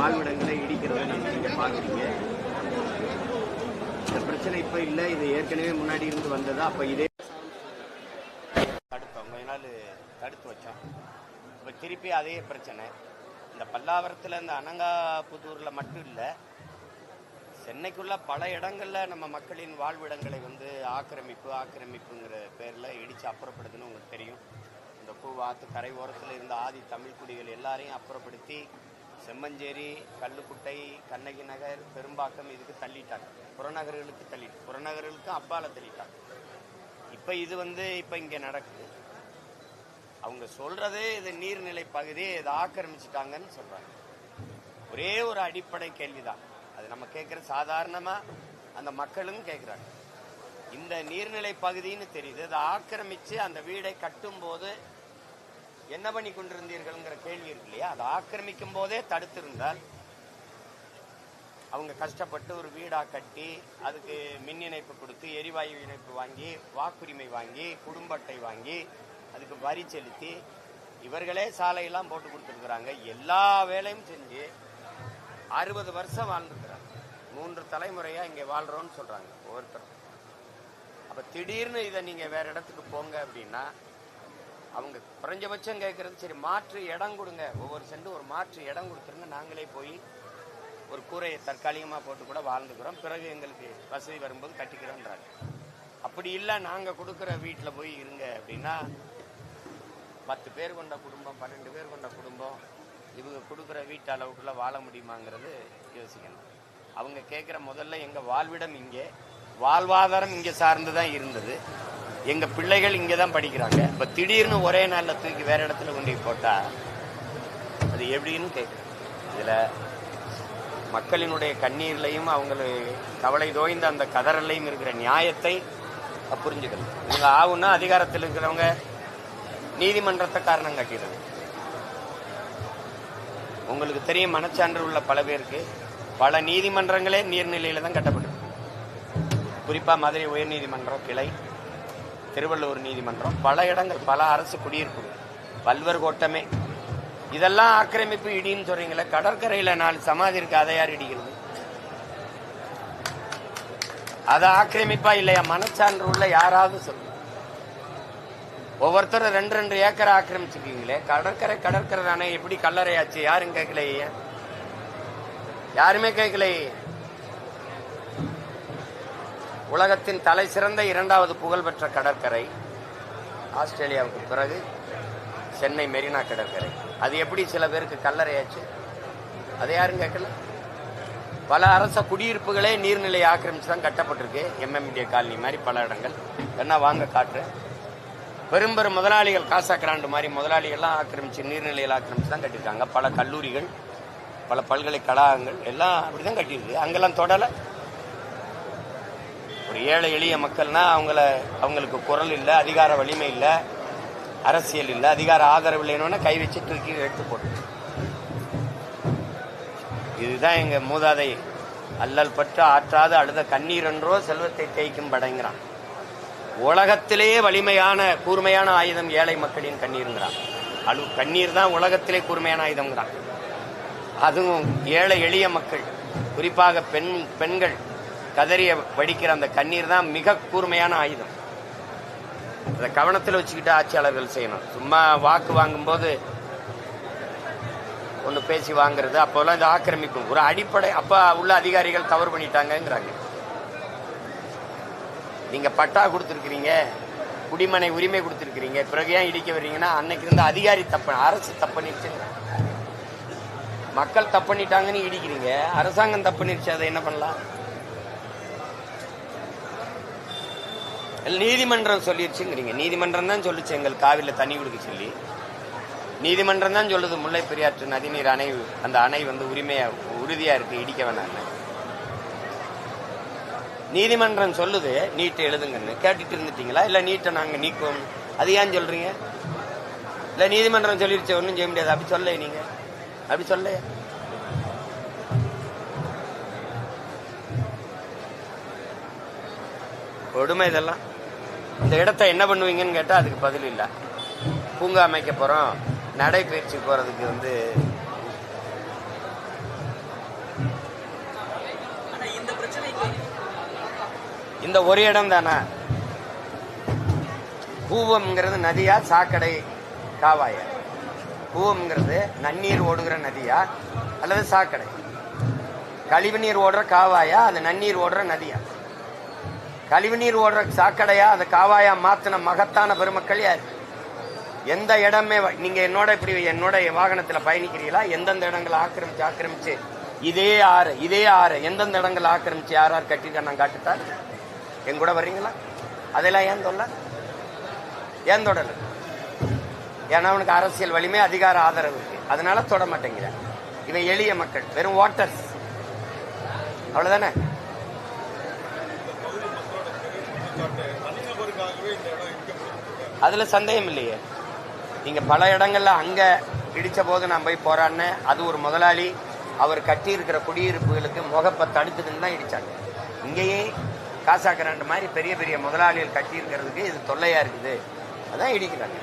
வாழ்விடங்களை இடிக்கிறத நம்ம நீங்க பாக்குறீங்க இந்த பிரச்சனை இப்ப இல்ல இது ஏற்கனவே முன்னாடி இருந்து வந்ததா அப்ப இதே தடுத்தோம் கொஞ்ச நாள் தடுத்து வச்சோம். இப்ப திருப்பி அதே பிரச்சனை. இந்த பல்லாவரத்துல இந்த அனங்காபுதூரில் மட்டும் இல்ல சென்னைக்குள்ள பல இடங்கள்ல நம்ம மக்களின் வாழ்விடங்களை வந்து ஆக்கிரமிப்பு ஆக்கிரமிப்புங்கிற பேர்ல இடிச்சு அப்புறப்படுதுன்னு உங்களுக்கு தெரியும். இந்த பூவாத்து கரை ஓரத்தில் இருந்த ஆதி தமிழ் குடிகள் எல்லாரையும் அப்புறப்படுத்தி செம்மஞ்சேரி கல்லுக்குட்டை கண்ணகி நகர் பெரும்பாக்கம் இதுக்கு தள்ளிட்டாங்க. புறநகர்களுக்கு தள்ளி புறநகர்களுக்கும் அப்பால தள்ளிட்டாங்க. இப்போ இது வந்து இப்போ இங்கே நடக்குது. அவங்க சொல்றது இது நீர்நிலை பகுதியை இதை ஆக்கிரமிச்சிட்டாங்கன்னு சொல்றாங்க. ஒரே ஒரு அடிப்படை கேள்விதான். அது நம்ம கேட்குற சாதாரணமாக அந்த மக்களும் கேட்குறாங்க. இந்த நீர்நிலை பகுதின்னு தெரியுது. அதை ஆக்கிரமிச்சு அந்த வீடை கட்டும்போது என்ன பண்ணி கொண்டிருந்தீர்கள்ங்கிற கேள்வி இருக்கு இல்லையா? அதை ஆக்கிரமிக்கும் போதே தடுத்திருந்தால் அவங்க கஷ்டப்பட்டு ஒரு வீடா கட்டி அதுக்கு மின் இணைப்பு கொடுத்து எரிவாயு இணைப்பு வாங்கி வாக்குரிமை வாங்கி குடும்ப அட்டை வாங்கி அதுக்கு வரி செலுத்தி இவர்களே சாலையெல்லாம் போட்டு கொடுத்துருக்குறாங்க. எல்லா வேலையும் செஞ்சு அறுபது வருஷம் வாழ்ந்துருக்குறாங்க. மூன்று தலைமுறையாக இங்கே வாழ்கிறோன்னு சொல்கிறாங்க ஒவ்வொருத்தரும். அப்போ திடீர்னு இதை நீங்கள் வேறு இடத்துக்கு போங்க அப்படின்னா அவங்க குறைஞ்சபட்சம் கேட்கறது சரி மாற்று இடம் கொடுங்க. ஒவ்வொரு சென்டும் ஒரு மாற்று இடம் கொடுத்துருங்க. நாங்களே போய் ஒரு கூரையை தற்காலிகமாக போட்டு கூட வாழ்ந்துக்கிறோம். பிறகு எங்களுக்கு வசதி வரும்போது கட்டிக்கிறோன்றாங்க. அப்படி இல்லை நாங்கள் கொடுக்குற வீட்டில் போய் இருங்க அப்படின்னா பத்து பேர் கொண்ட குடும்பம் பன்னெண்டு பேர் கொண்ட குடும்பம் இவங்க கொடுக்குற வீட்டு அளவுக்குள்ளே வாழ முடியுமாங்கிறது யோசிக்கணும். அவங்க கேட்குற முதல்ல எங்கள் வாழ்விடம் இங்கே வாழ்வாதாரம் இங்கே சார்ந்து தான் இருந்தது. எங்க பிள்ளைகள் இங்கே தான் படிக்கிறாங்க. இப்போ திடீர்னு ஒரே நாள்ல தூக்கி வேற இடத்துல கொண்டு போட்டா அது எப்படின்னு கேட்குறேன் இதுல மக்களினுடைய கண்ணீர்லையும் அவங்களுக்கு கவலை தோய்ந்த அந்த கதறலையும் இருக்கிற நியாயத்தை புரிஞ்சுக்கணும். இவங்க ஆகுன்னா அதிகாரத்தில் இருக்கிறவங்க நீதிமன்றத்தை காரணம் காட்டிடுறது உங்களுக்கு தெரியும் மனச்சான்று உள்ள பல பேருக்கு பல நீதிமன்றங்களே நீர்நிலையில தான் கட்டப்பட்டிருக்கு. குறிப்பா மதுரை உயர்நீதிமன்றம் கிளை. திருவள்ளூர் நீதிமன்றம் பல இடங்கள் பல அரசு குடியிருப்புகள். பல்வர் கோட்டமே. இதெல்லாம் ஆக்கிரமிப்பு இடின்னு சொல்றீங்களே கடற்கரையில் நாலு சமாதி இருக்கு அதை யார் இடிக்கிறது? அது ஆக்கிரமிப்பா இல்லையா? மனச்சான்று உள்ள யாராவது சொல்லு. ஒவ்வொருத்தரும் ரெண்டு ரெண்டு ஏக்கரை ஆக்கிரமிச்சிருக்கீங்களே. கடற்கரை கடற்கரை தானே எப்படி கல்லறையாச்சு? யாரும் கேட்கலையே. யாருமே கேட்கலையே. உலகத்தின் தலை சிறந்த இரண்டாவது புகழ்பெற்ற கடற்கரை ஆஸ்திரேலியாவுக்கு பிறகு சென்னை மெரினா கடற்கரை. அது எப்படி சில பேருக்கு கல்லறையாச்சு? அதை யாரும் கேட்கல? பல அரச குடியிருப்புகளே நீர்நிலை ஆக்கிரமிச்சு தான் கட்டப்பட்டிருக்கு எம்எம்டிஏ காலனி மாதிரி பல இடங்கள். என்ன வாங்க காற்று பெரும்பெரும் முதலாளிகள் காசா கிராண்டு மாதிரி முதலாளிகள்லாம் ஆக்கிரமிச்சு நீர்நிலையில் ஆக்கிரமிச்சு தான் கட்டியிருக்காங்க. பல கல்லூரிகள் பல பல்கலைக்கழகங்கள் எல்லாம் அப்படிதான் கட்டியிருக்கு. அங்கெல்லாம் தொடலை. ஒரு ஏழை எளிய மக்கள்னா அவங்கள அவங்களுக்கு குரல் இல்லை அதிகார வலிமை இல்லை அரசியல் இல்லை அதிகார ஆதரவு இல்லைன்னு கை வச்சு தூக்கி எடுத்து போட்டு இதுதான் எங்கள் மூதாதை அல்லல் பற்று ஆற்றாது அழுத கண்ணீர் என்றோ செல்வத்தை தேய்க்கும் படைங்கிறான். உலகத்திலேயே வலிமையான கூர்மையான ஆயுதம் ஏழை மக்களின் கண்ணீருங்கிறான். அழு கண்ணீர் தான் உலகத்திலே கூர்மையான ஆயுதம்ங்கிறான். அதுவும் ஏழை எளிய மக்கள் குறிப்பாக பெண் பெண்கள் கதறிய வடிக்கிற அந்த கண்ணீர் தான் மிக கூர்மையான ஆயுதம். அதை கவனத்தில் வச்சுக்கிட்டு ஆட்சியாளர்கள் செய்யணும். சும்மா வாக்கு வாங்கும்போது ஒன்று பேசி வாங்குறது அப்போல்லாம் இது ஆக்கிரமிக்கும். ஒரு அடிப்படை அப்போ உள்ள அதிகாரிகள் தவறு பண்ணிட்டாங்கங்கிறாங்க. நீங்க பட்டா கொடுத்துருக்கிறீங்க குடிமனை உரிமை கொடுத்துருக்கிறீங்க பிறகு ஏன் இடிக்க வர்றீங்கன்னா அன்னைக்கு இருந்த அதிகாரி தப்பு அரசு தப்பண்ணிடுச்சுங்க மக்கள் தப்பு பண்ணிட்டாங்கன்னு இடிக்கிறீங்க அரசாங்கம் தப்பண்ணிடுச்சு அதை என்ன பண்ணலாம்? நீதிமன்றம் சொல்லிடுச்சுங்கிறீங்க நீதிமன்றம் தான் சொல்லிச்சு எங்கள் காவிரியில் தண்ணி கொடுக்க சொல்லி. நீதிமன்றம் தான் சொல்லுது முல்லை பெரியாற்று நதிநீர் அணை அந்த அணை வந்து உரிமையா உறுதியா இருக்கு இடிக்க வேணாம்னு. நீதிமன்றம் சொல்லுது நீட்டை எழுதுங்கன்னு. கேட்டுட்டு இருந்துட்டீங்களா? இல்லை நீட்டை நாங்கள் நீக்குவோம். அது ஏன் சொல்றீங்க? இல்லை நீதிமன்றம் சொல்லிருச்சு ஒன்றும் செய்ய முடியாது. அப்படி சொல்ல நீங்க. அப்படி சொல்ல கொடுமை இதெல்லாம். இந்த இடத்த என்ன பண்ணுவீங்கன்னு கேட்டா அதுக்கு பதில் இல்லை. பூங்கா அமைக்க போறோம். நடைபயிற்சி போறதுக்கு வந்து இந்த ஒரு இடம் தானே? கூவம்ங்கிறது நதியா? சாக்கடை காவாயா? கூவம்ங்கிறது நன்னீர் ஓடுகிற நதியா? அல்லது சாக்கடை? கழிவுநீர் ஓடுற காவாயா? அது நன்னீர் ஓடுற நதியா? கழிவுநீர் ஓடுற சாக்கடையா அந்த காவாயா மாத்தின மகத்தான பெருமக்கள் யார்? எந்த இடமே நீங்க என்னோட இப்படி என்னோட வாகனத்துல பயணிக்கிறீங்களா எந்தெந்த இடங்களை ஆக்கிரமிச்சு ஆக்கிரமிச்சு? இதே ஆறு இதே ஆறு. எந்தெந்த இடங்களை ஆக்கிரமிச்சு யார் யார் கட்டிருக்கா நான் காட்டுத்தா என் கூட வர்றீங்களா? அதெல்லாம் ஏன் தொல்ல? ஏன் தொடல? ஏன்னா அவனுக்கு அரசியல் வலிமை அதிகார ஆதரவு இருக்கு. அதனால தொட மாட்டேங்கிறான். இவன் எளிய மக்கள் வெறும் வாட்டர்ஸ் அவ்வளவுதானே? அதுல சந்தேகம் இல்லையே. நீங்க பல இடங்கள்ல அங்க இடிச்ச போது நான் போய் போராடினேன். அது ஒரு முதலாளி அவர் கட்டி இருக்கிற குடியிருப்புகளுக்கு முகப்பை தடுத்துதுன்னு தான் இடிச்சாங்க. இங்கேயே காசாக்கரண்ட் மாதிரி பெரிய பெரிய முதலாளிகள் கட்டி இருக்கிறதுக்கு இது தொல்லையா இருக்குது. அதான் இடிக்கிறாங்க.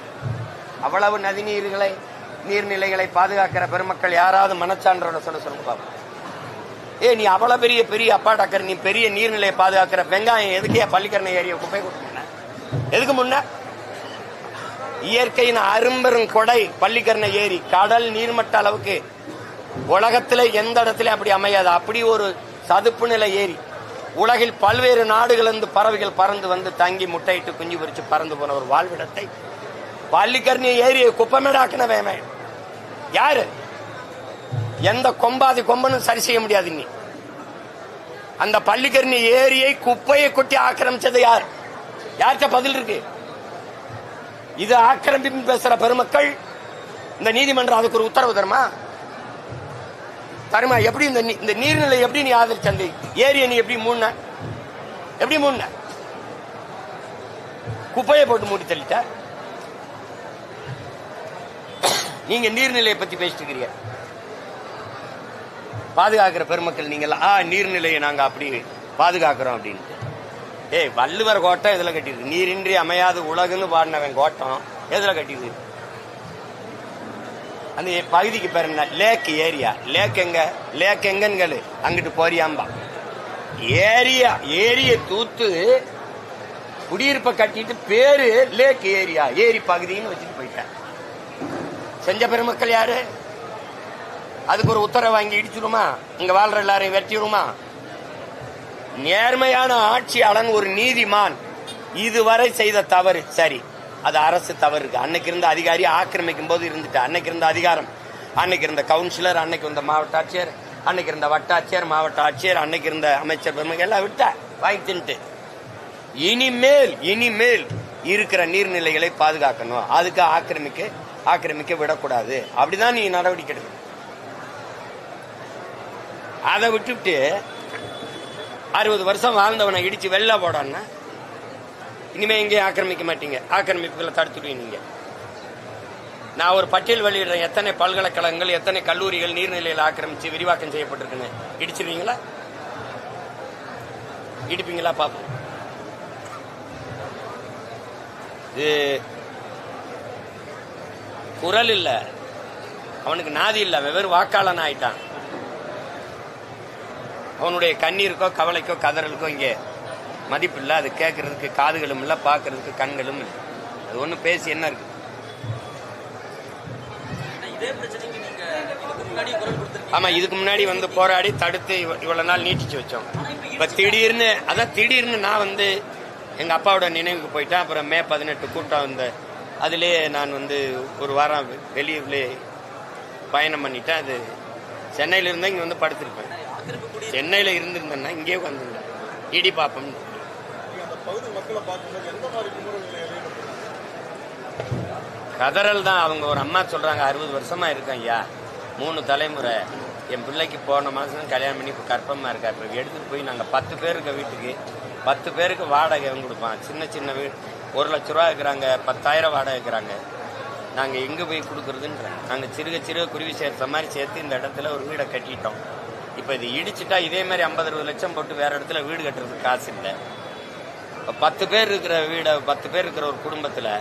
அவ்வளவு நதிநீர்களை நீர்நிலைகளை பாதுகாக்கிற பெருமக்கள் யாராவது மனச்சான்றோட சொல்ல சொல்லுங்க பார்ப்போம் ஏ நீ அவ்வளவு பெரிய பெரிய அப்பா டாக்கர் நீ பெரிய நீர்நிலையை பாதுகாக்கிற வெங்காயம் எதுக்கே பள்ளிக்கரணை ஏரிய குப்பை கொடுத்தீங்க எதுக்கு முன்ன? இயற்கையின் அரும்பெரும் கொடை பள்ளிக்கரணை ஏரி. கடல் நீர்மட்ட அளவுக்கு உலகத்துல எந்த இடத்துல அப்படி அமையாது. அப்படி ஒரு சதுப்பு நிலை ஏரி. உலகில் பல்வேறு நாடுகளிலிருந்து பறவைகள் பறந்து வந்து தங்கி முட்டையிட்டு குஞ்சு பொறிச்சு பறந்து போன ஒரு வாழ்விடத்தை. பள்ளிக்கரணி ஏரியை குப்பமேடாக்கினவன் யாரு? எந்த கொம்பாதி கொம்பனும் சரி செய்ய முடியாது நீ. அந்த பள்ளிக்கரணி ஏரியை குப்பையை கொட்டி ஆக்கிரமிச்சது யார்? யார்கிட்ட பதில் இருக்கு? இது ஆக்கிரமிப்பு பேசுற பெருமக்கள் இந்த நீதிமன்றம் அதுக்கு ஒரு உத்தரவு தருமா? தருமா? எப்படி இந்த இந்த நீர்நிலை எப்படி நீ ஆதரிச்சந்த ஏரியை நீ எப்படி மூண எப்படி மூண குப்பையை போட்டு மூடி தள்ளிட்ட? நீங்க நீர்நிலையை பத்தி பேசிட்டு இருக்கிறீங்க. பாதுகாக்கிற பெருமக்கள் நீங்கள் ஆ நீர்நிலையை நாங்கள் அப்படி பாதுகாக்கிறோம் அப்படின்ட்டு. ஏய் வள்ளுவர் கோட்டம் இதில் கட்டியிருக்கு. நீரின்றி அமையாது உலகுன்னு பாடினவன் கோட்டம் எதில் கட்டியிருக்கு? அந்த பகுதிக்கு பேர் என்ன? லேக் ஏரியா. லேக் எங்க? லேக் எங்கன்னு அங்கிட்டு போறியாம்பா. ஏரியா ஏரிய தூத்து குடியிருப்பை கட்டிட்டு பேரு லேக் ஏரியா ஏரி பகுதின்னு வச்சுட்டு போயிட்டேன். செஞ்ச பெருமக்கள் யாரு? அதுக்கு ஒரு உத்தரவு வாங்கி இடிச்சிருமா இங்க வாழ்ற எல்லாரையும் வெட்டிடுமா நேர்மையான ஆட்சியாளன் ஒரு நீதிமான். இதுவரை செய்த தவறு. சரி அது அரசு தவறு இருக்கு. அன்னைக்கு இருந்த அதிகாரி ஆக்கிரமிக்கும் போது இருந்துட்டு அன்னைக்கு இருந்த அதிகாரம் அன்னைக்கு இருந்த கவுன்சிலர் அன்னைக்கு இருந்த மாவட்ட ஆட்சியர் அன்னைக்கு இருந்த வட்டாட்சியர் மாவட்ட ஆட்சியர் அன்னைக்கு இருந்த அமைச்சர் பெருமை எல்லாம் விட்ட வாங்கி தின்ட்டு இனிமேல் இனிமேல் இருக்கிற நீர்நிலைகளை பாதுகாக்கணும். அதுக்கு ஆக்கிரமிக்க ஆக்கிரமிக்க விடக்கூடாது. அப்படிதான் நீ நடவடிக்கை எடுக்கணும். அதை விட்டுவிட்டு அறுபது வருஷம் வாழ்ந்தவனை இடிச்சு வெளில போடான்னா இனிமே எங்கேயும் ஆக்கிரமிக்க மாட்டீங்க. ஆக்கிரமிப்புகளை தடுத்துடுவீங்க நீங்க. நான் ஒரு பட்டியல் வெளியிடுறேன். எத்தனை பல்கலைக்கழகங்கள் எத்தனை கல்லூரிகள் நீர்நிலையில் ஆக்கிரமிச்சு விரிவாக்கம் செய்யப்பட்டிருக்குன்னு. இடிச்சிருவீங்களா? இடிப்பீங்களா? பாப்போம் இது குரல் இல்லை. அவனுக்கு நாதி இல்லை. வெவ்வேறு வாக்காளன் ஆயிட்டான் அவனுடைய கண்ணீருக்கோ கவலைக்கோ கதறலுக்கோ இங்கே மதிப்பு இல்லை. அது கேட்கறதுக்கு காதுகளும் இல்லை பார்க்கறதுக்கு கண்களும் இல்லை. அது ஒன்றும் பேசி என்ன இருக்கு? ஆமா இதுக்கு முன்னாடி வந்து போராடி தடுத்து இவ- இவ்வளவு நாள் நீட்டிச்சு வச்சோம் இப்ப திடீர்னு அதான் திடீர்னு நான் வந்து எங்க அப்பாவோட நினைவுக்கு போயிட்டேன். அப்புறம் மே பதினெட்டு கூட்டம் வந்த அதுலயே நான் வந்து ஒரு வாரம் வெளியூர்ல பயணம் பண்ணிட்டேன். அது சென்னையில இருந்தா இங்க வந்து படுத்திருப்பேன். சென்னையில் சென்னையில இருந்திருந்தேன்னா இங்கே வந்து இடி பாப்போம் கதறல் தான் அவங்க ஒரு அம்மா சொல்றாங்க அறுபது வருஷமா இருக்கேன் ஐயா. மூணு தலைமுறை. என் பிள்ளைக்கு போன மாதம் கல்யாணம் பண்ணி இப்போ கற்பமாக இருக்கா. இப்போ எடுத்துகிட்டு போய் நாங்கள் பத்து பேர் இருக்க வீட்டுக்கு பத்து பேருக்கு வாடகை கொடுப்பான் சின்ன சின்ன வீடு ஒரு லட்ச ரூபா இருக்கிறாங்க பத்தாயிரம் வாடகை இருக்கிறாங்க நாங்கள் எங்கே போய் கொடுக்குறதுன்றாங்க நாங்கள் சிறுக சிறுக குருவி சேர்த்த மாதிரி சேர்த்து இந்த இடத்துல ஒரு வீடை கட்டிட்டோம். இப்போ இது இடிச்சிட்டா இதே மாதிரி ஐம்பது அறுபது லட்சம் போட்டு வேற இடத்துல வீடு கட்டுறதுக்கு காசு இல்லை. இப்போ பத்து பேர் இருக்கிற வீடை பத்து பேர் இருக்கிற ஒரு குடும்பத்தில்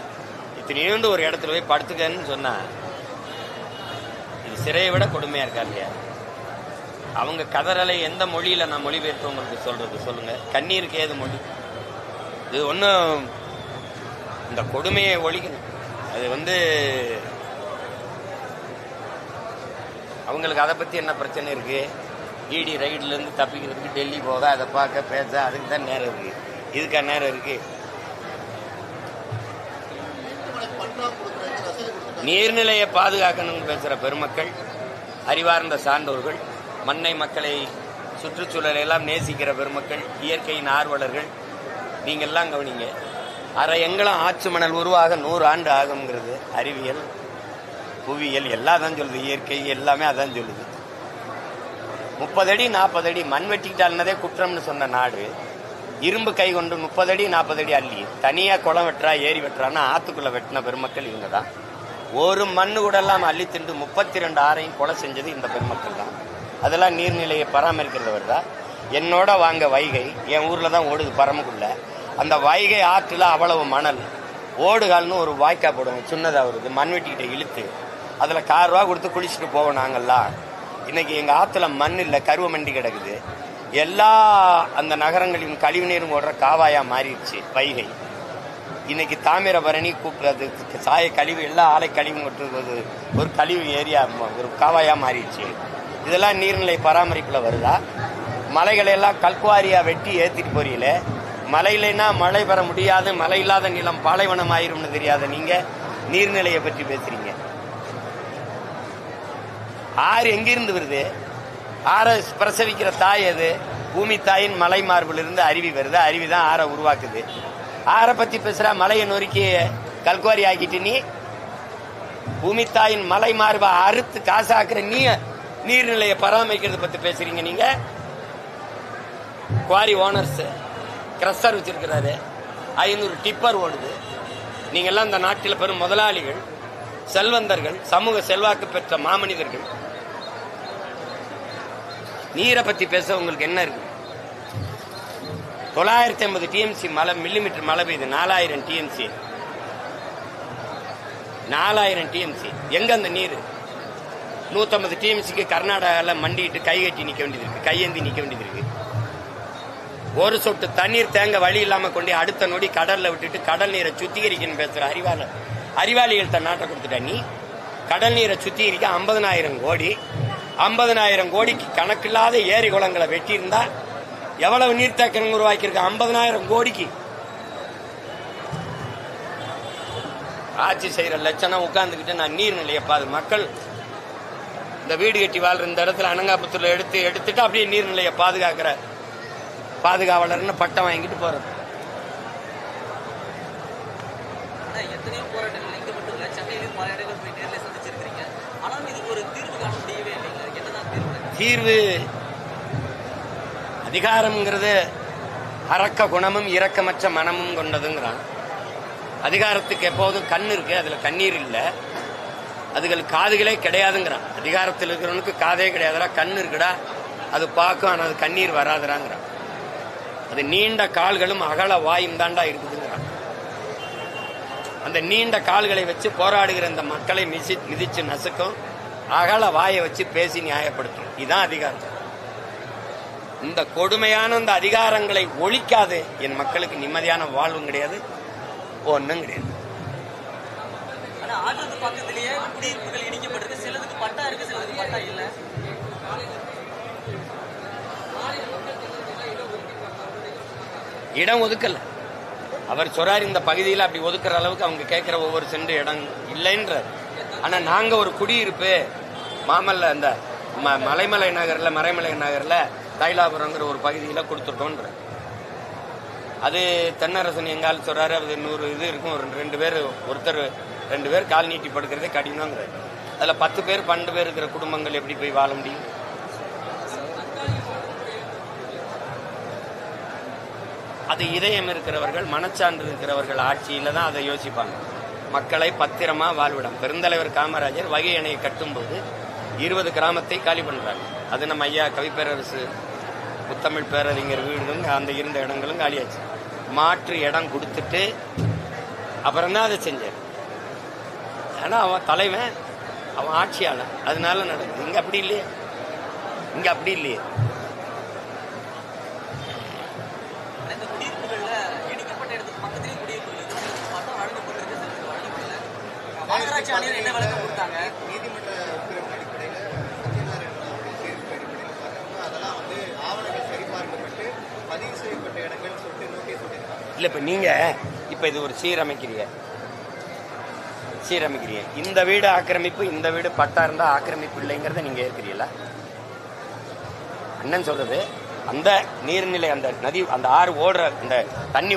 இத்தனையோண்டு ஒரு இடத்துல போய் படுத்துக்கன்னு சொன்னால் இது சிறையை விட கொடுமையாக இருக்கா இல்லையா? அவங்க கதறலை எந்த மொழியில் நான் மொழிபெயர்த்தவங்களுக்கு சொல்கிறது சொல்லுங்கள் கண்ணீருக்கு ஏது மொழி? இது ஒன்றும் இந்த கொடுமையை ஒழிக்கணும் அது வந்து அவங்களுக்கு அதை பத்தி என்ன பிரச்சனை இருக்கு? இடி ரைட்லேருந்து தப்பிக்கிறதுக்கு டெல்லி போக அதை பார்க்க பேச அதுக்கு தான் நேரம் இருக்கு. இதுக்கா நேரம் இருக்கு? நீர்நிலையை பாதுகாக்கணும்னு பேசுற பெருமக்கள் அறிவார்ந்த சான்றோர்கள் மண்ணை மக்களை சுற்றுச்சூழலை எல்லாம் நேசிக்கிற பெருமக்கள் இயற்கையின் ஆர்வலர்கள் நீங்கள்லாம் கவனிங்க. அரை எங்கெல்லாம் ஆற்று மணல் உருவாக நூறு ஆண்டு ஆகுங்கிறது அறிவியல் புவியியல் எல்லாம் தான் சொல்லுது. இயற்கை எல்லாமே அதான் சொல்லுது. முப்பது அடி நாற்பது அடி மண் வெட்டிக்கிட்டால்னதே குற்றம்னு சொன்ன நாடு இரும்பு கை கொண்டு முப்பது அடி நாற்பது அடி அள்ளி தனியாக குளம் வெட்டுறா ஏரி வெட்டுறான்னா ஆத்துக்குள்ள வெட்டின பெருமக்கள் இவங்க தான் ஒரு மண்ணு கூட எல்லாம் அள்ளி திண்டு முப்பத்தி ரெண்டு ஆறையும் கொலை செஞ்சது இந்த பெருமக்கள் தான் அதெல்லாம் நீர்நிலையை பராமரிக்கிறவர் தான். என்னோட வாங்க வைகை என் ஊரில் தான் ஓடுது பரமக்குள்ளே. அந்த வைகை ஆற்றுல அவ்வளவு மணல். ஓடுகால்னு ஒரு வாய்க்கா போடுவோம் சின்னதாக வருது மண் வெட்டிக்கிட்ட இழுத்து. அதில் கார் ரூபா கொடுத்து குளிச்சுட்டு போவோம் நாங்கள்லாம் இன்னைக்கு எங்கள் ஆற்றுல மண் இல்லை கருவ மண்டி கிடக்குது. எல்லா அந்த நகரங்களின் கழிவு நீரும் ஓடுற காவாயாக மாறிடுச்சு வைகை. இன்னைக்கு தாமிரபரணி கூப்பிடுறது சாய கழிவு எல்லா ஆலை கழிவு கொட்டுறது ஒரு கழிவு ஏரியா ஒரு காவாயாக மாறிடுச்சு. இதெல்லாம் நீர்நிலை பராமரிப்பில் வருதா? மலைகளை எல்லாம் கல்குவாரியா வெட்டி ஏற்றிட்டு போறீங்களே? மழை இல்லைன்னா மழை பெற முடியாது. மழை இல்லாத நிலம் பாலைவனம் ஆயிரும்னு தெரியாத நீங்க நீர்நிலையை பற்றி பேசுறீங்க. ஆறு எங்கிருந்து வருது? ஆறை பிரசவிக்கிற தாய் அது பூமி தாயின் மலை மார்பிலிருந்து அருவி வருது. அருவி தான் ஆறை உருவாக்குது. ஆறை பத்தி பேசுற மலையை நொறுக்கி கல்குவாரி ஆக்கிட்டு நீ பூமி தாயின் மலை மார்பை அறுத்து காசாக்குற நீ நீர்நிலையை பராமரிக்கிறது பத்தி பேசுறீங்க நீங்க. Quarry owners. கிரஸ்டர் வச்சிருக்கிறாரு. ஐநூறு டிப்பர் ஓடுது. நீங்க எல்லாம் இந்த நாட்டில் பெரும் முதலாளிகள் செல்வந்தர்கள் சமூக செல்வாக்கு பெற்ற மாமனிதர்கள். நீரை பத்தி பேச உங்களுக்கு என்ன இருக்கு? தொள்ளாயிரத்தி ஐம்பது டிஎம்சி மழை மில்லிமீட்டர் மழை பெய்யுது. நாலாயிரம் டிஎம்சி நாலாயிரம் டிஎம்சி எங்க அந்த நீர்? நூத்தம்பது டிஎம்சிக்கு கர்நாடகாவில் மண்டிட்டு கை கட்டி நிற்க வேண்டியது இருக்கு. கையேந்தி நிற்க வேண்டியது இருக்கு. ஒரு சொட்டு தண்ணீர் தேங்க வழி இல்லாம கொண்டு அடுத்த நொடி கடல்ல விட்டுட்டு கடல் நீரை சுத்திகரிக்கணும் பேசுற அறிவாளர். அறிவாளிகள் தன் நாட்டை கொடுத்துட்ட நீ. கடல் நீரை சுத்திகரிக்க ஐம்பதனாயிரம் கோடி. ஐம்பதனாயிரம் கோடிக்கு கணக்கில்லாத ஏரி குளங்களை வெட்டியிருந்தா எவ்வளவு நீர்த்தேக்கம் உருவாக்கியிருக்க? ஐம்பதனாயிரம் கோடிக்கு. ஆட்சி செய்யற லட்சணம் உட்கார்ந்துக்கிட்டு நான் நீர்நிலையை பாது மக்கள் இந்த வீடு கட்டி வாழ்ற இந்த இடத்துல அனங்காபுத்தூர்ல எடுத்து எடுத்துட்டு அப்படியே நீர்நிலையை பாதுகாக்கிற பாதுகாவலர்னு பட்டம் வாங்கிட்டு போறது. தீர்வு அதிகாரம்ங்கிறது அரக்க குணமும் இரக்கமற்ற மனமும் கொண்டதுங்கிறான். அதிகாரத்துக்கு எப்போதும் கண் இருக்கு அதுல கண்ணீர் இல்ல. அதுகள் காதுகளே கிடையாதுங்கிறான். அதிகாரத்தில் இருக்கிறவனுக்கு காதே கிடையாதுடா கண் இருக்குடா. அது பார்க்கும் ஆனா அது கண்ணீர் வராதுடாங்கிறான். அது நீண்ட கால்களும் அகல வாயும் தாண்டா இருக்குதுங்கிறான் அந்த நீண்ட கால்களை வச்சு போராடுகிற இந்த மக்களை மிதி மிதிச்சு நசுக்கும் அகல வாயை வச்சு பேசி நியாயப்படுத்தும். இதுதான் அதிகாரம். இந்த கொடுமையான இந்த அதிகாரங்களை ஒழிக்காது. என் மக்களுக்கு நிம்மதியான வாழ்வும் கிடையாது ஒன்றும் கிடையாது. ஆற்றுக்கு பக்கத்திலேயே குடியிருப்புகள் இடிக்கப்பட்டிருக்கு சிலதுக்கு பட்டா இருக்கு சிலதுக்கு பட்டா இல்லை. இடம் ஒதுக்கல. அவர் சொல்றாரு இந்த பகுதியில் அப்படி ஒதுக்குற அளவுக்கு அவங்க கேட்கிற ஒவ்வொரு சென்று இடம் இல்லைன்றார். ஆனா நாங்க ஒரு குடியிருப்பு மாமல்ல அந்த ம- மலைமலை நகர்ல மறைமலை நகர்ல தைலாபுரங்கிற ஒரு பகுதியில் கொடுத்துட்டோன்ற அது தென்னரசன் எங்கால் சொல்றாரு அது நூறு இது இருக்கும் ஒரு ரெண்டு பேர் ஒருத்தர் ரெண்டு பேர் கால் நீட்டி படுக்கிறதே கடினங்கிறாரு அதில் பத்து பேர் பன்னெண்டு பேர் இருக்கிற குடும்பங்கள் எப்படி போய் வாழ முடியும்? அது இதயம் இருக்கிறவர்கள் மனச்சான்று இருக்கிறவர்கள் ஆட்சியில தான் அதை யோசிப்பாங்க. மக்களை பத்திரமா வாழ்விடம். பெருந்தலைவர் காமராஜர் வகை அணையை கட்டும்போது இருபது கிராமத்தை காலி பண்றாங்க அது நம்ம ஐயா கவிப்பேரரசு முத்தமிழ் பேரறிஞர் வீடுகள் அந்த இருந்த இடங்களும் காலியாச்சு. மாற்று இடம் கொடுத்துட்டு அப்புறம் தான் அதை செஞ்சார். ஆனா அவன் தலைவன் அவன் ஆட்சியாளன். அதனால நடக்குது. இங்க அப்படி இல்லையே. இங்கே அப்படி இல்லையே ஆனா இந்த குடியிருப்புகள்ல இடிக்கப்பட்ட இடத்துக்கு பக்கத்துலயே குடியிருப்புகள் இருக்கு பட்டம் வழங்கப்பட்டிருக்கு சிலருக்கு வழங்கப்படல மாநகராட்சி ஆணையர் என்ன விளக்கம் கொடுத்தாங்க? நீதிமன்ற உத்தரவின் அடிப்படையில் அதெல்லாம் வந்து ஆவணங்கள் சரிபார்க்கப்பட்டு பதிவு செய்யப்பட்ட இடங்கள் சொல்லிட்டு நோட்டீஸ் சொல்லியிருக்காங்க இல்லை இப்போ நீங்கள் இப்போ இது ஒரு சீரமைக்கிறீங்க. சீரமைக்கிறீங்க. இந்த வீடு ஆக்கிரமிப்பு இந்த வீடு பட்டா இருந்தால் ஆக்கிரமிப்பு இல்லைங்கிறத நீங்கள் ஏற்கிறீங்களா? அண்ணன் சொல்றது அந்த நீர்நிலை அந்த நதி அந்த ஆறு ஓடுற அந்த தண்ணி